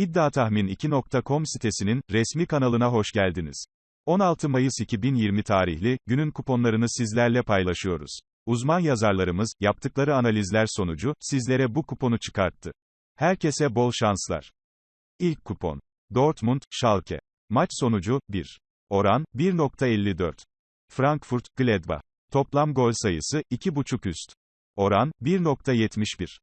İddiatahmin2.com sitesinin resmi kanalına hoş geldiniz. 16 Mayıs 2020 tarihli günün kuponlarını sizlerle paylaşıyoruz. Uzman yazarlarımız yaptıkları analizler sonucu sizlere bu kuponu çıkarttı. Herkese bol şanslar. İlk kupon. Dortmund, Schalke. Maç sonucu 1. Oran 1.54. Frankfurt, Gladbach. Toplam gol sayısı 2.5 üst. Oran 1.71.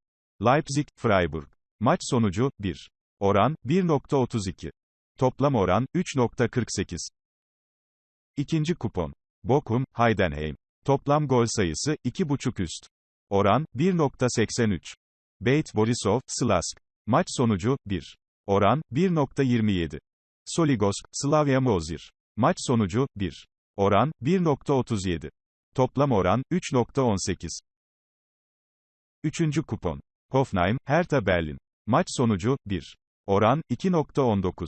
Leipzig, Freiburg. Maç sonucu 1. Oran 1.32. Toplam oran 3.48. İkinci kupon. Bochum, Heidenheim. Toplam gol sayısı 2.5 üst. Oran 1.83. Beit Borisov, Slask. Maç sonucu 1. Oran 1.27. Soligosk, Slavia Mozir. Maç sonucu 1. Oran 1.37. Toplam oran 3.18. Üçüncü kupon. Hoffenheim, Hertha Berlin. Maç sonucu 1. Oran 2.19.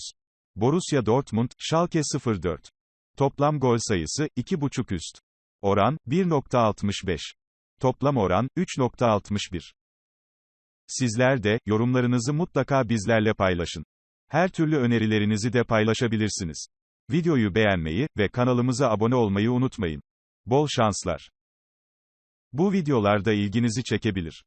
Borussia Dortmund, Schalke 04. Toplam gol sayısı 2.5 üst. Oran 1.65. Toplam oran 3.61. Sizler de yorumlarınızı mutlaka bizlerle paylaşın. Her türlü önerilerinizi de paylaşabilirsiniz. Videoyu beğenmeyi ve kanalımıza abone olmayı unutmayın. Bol şanslar. Bu videolarda ilginizi çekebilir.